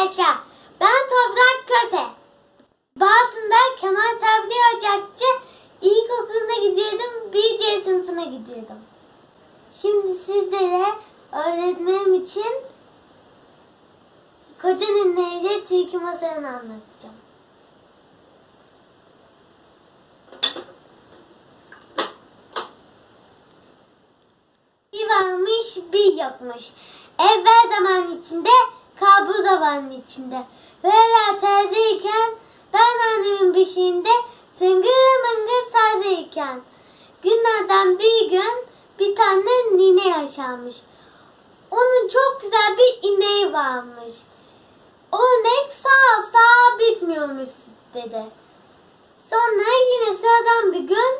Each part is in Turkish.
arkadaşlar. Ben Toprak Köse. Baltın'da Kemal Sabri Ocakçı ilkokuluna gidiyordum. BC sınıfına gidiyordum. Şimdi sizlere öğretmenim için Koca Ninne ile Tilki Masalını anlatacağım. Bir varmış bir yokmuş. Evvel zaman içinde, kabul zamanın içinde. Böyle terdeyken ben annemin beşiğinde tıngır mıngır sardayken. Günlerden bir gün bir tane nine yaşarmış. Onun çok güzel bir ineği varmış. O inek sağ sağ bitmiyormuş dedi. Sonra yine sıradan bir gün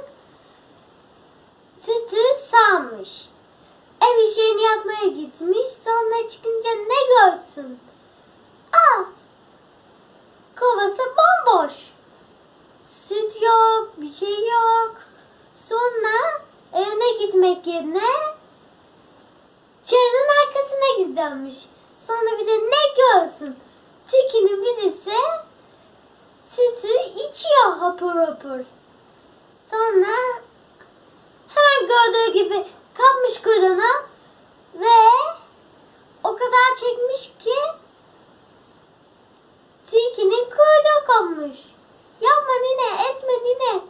sütü sağmış. Ev işini yapmaya gitmiş. Sonra çıkınca ne görsün? Aa! Kovası bomboş. Süt yok, bir şey yok. Sonra evine gitmek yerine çayının arkasına gizlenmiş. Sonra bir de ne görsün? Tilkinin birisi sütü içiyor hapur hapur. Sonra hemen gördüğü gibi kapmış kuyruğuna ve o kadar çekmiş ki tilkinin kuyruğu kopmuş. Yapma nine etme nine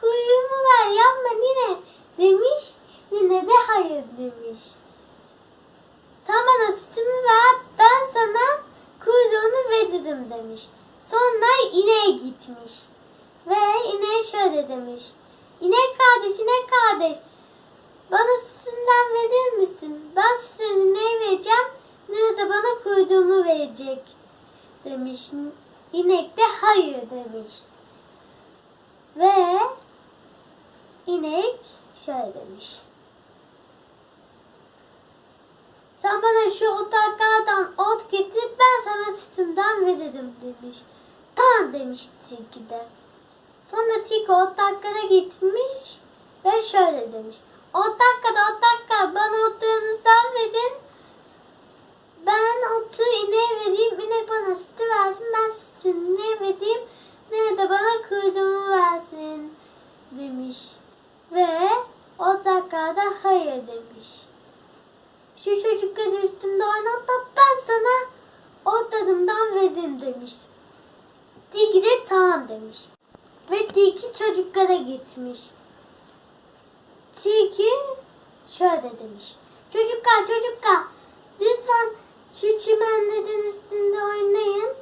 kuyruğumu ver yapma nine demiş. Nine de hayır demiş. Sen bana sütümü ver ben sana veririm demiş. Sonra ineğe gitmiş. Ve ineğe şöyle demiş. İnek kardeş, inek kardeş. Bana sütünden verir misin? Ben sütünü ne vereceğim? Ne de bana kuyruğumu verecek. Demiş. İnek de hayır demiş. Ve inek şöyle demiş. Sen bana şu otaklardan ot getir ben sana sütümden veririm demiş. Tamam demiş tilki de. Sonra tilki otaklara gitmiş ve şöyle demiş. Otaklar otaklar bana otlarınızdan verin. Ben otu ineğe vereyim. inek bana sütü versin. Ben sütünü ineğe vereyim. Ne de bana kuyruğumu versin demiş. Ve otaklar da hayır demiş. Şu çocukları üstümde oynat da veririm demiş. Tilki de tamam demiş. Ve tilki çocuklara gitmiş. Tilki şöyle demiş. Çocuklar çocuklar lütfen şu çimenlerin üstünde oynayın.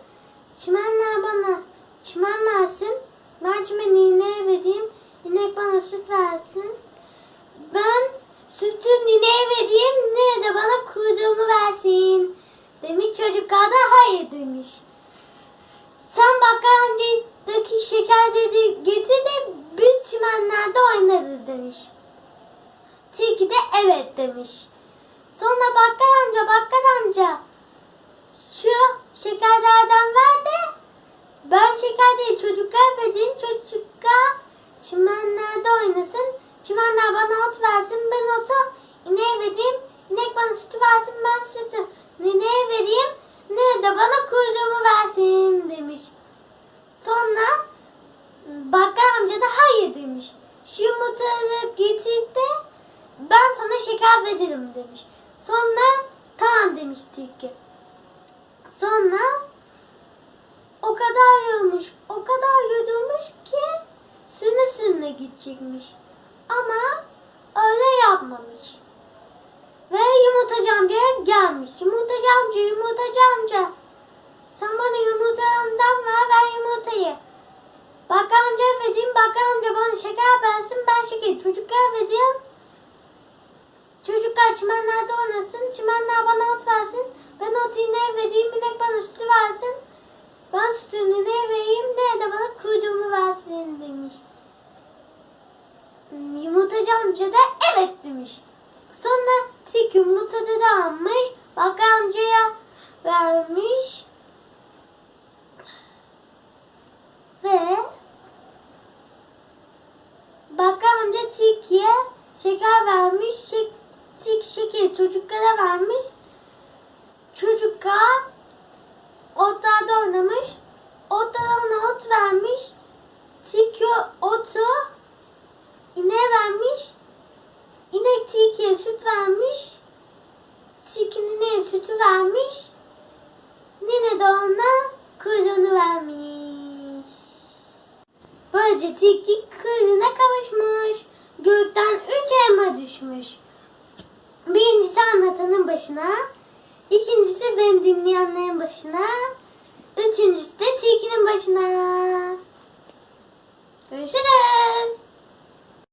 Çimenler bana çimen versin. Ben çimeni ineğe vereyim. İnek bana süt versin. Ben sütü nineye vereyim. Ne de bana kuyruğumu versin. Demiş çocuklar da hayır demiş. Sen bakkal amcadaki şekerleri getir de biz çimenlerde oynarız demiş. Tilki de evet demiş. Sonra bakkal amca bakkal amca şu şekerlerden ver de ben şeker değil çocuklar vereyim çocuklar çimenlerde oynasın. Çimenler bana ot versin ben otu ineğe vereyim. İnek bana sütü versin ben sütü ineğe vereyim. Ne de bana kuyruğumu versin demiş. Sonra bakkal amca da hayır demiş. Şu yumurtaları getir de ben sana şeker veririm demiş. Sonra tamam demiş tilki. Sonra o kadar yormuş, o kadar yorulmuş ki sürüne sürüne gidecekmiş. Ama öyle yapmamış. Yumurtacı amcaya gelmiş. Yumurtacı amca, yumurtacı amca. Sen bana yumurtadan ver, ben yumurtayı. Bakkal amcaya vereyim, bakkal amca bana şeker versin, ben şeker. Çocuklara vereyim. Çocuklar çimenlerde oynasın, çimenler bana ot versin. Ben otu ineğe vereyim, inek bana sütü versin. Ben sütünü ineğe vereyim, ne de bana kuyruğumu versin demiş. Hmm, Yumurtacı amca da evet demiş. Sonra tik yumurtada da almış. Bakkal amcaya vermiş ve bakkal amca tilkiye şeker vermiş. Şek, tilki şekeri çocuklara vermiş. Çocuklar otlarda oynamış. Otlara ona ot vermiş. Tilki otu ineğe vermiş. İnek tilkiye süt vermiş. Tilki nineye sütü vermiş. Nine de ona kuyruğunu vermiş. Böylece tilki kuyruğuna kavuşmuş. Gökten üç elma düşmüş. Birincisi anlatanın başına. ikincisi beni dinleyenlerin başına. Üçüncüsü de tilkinin başına. Görüşürüz.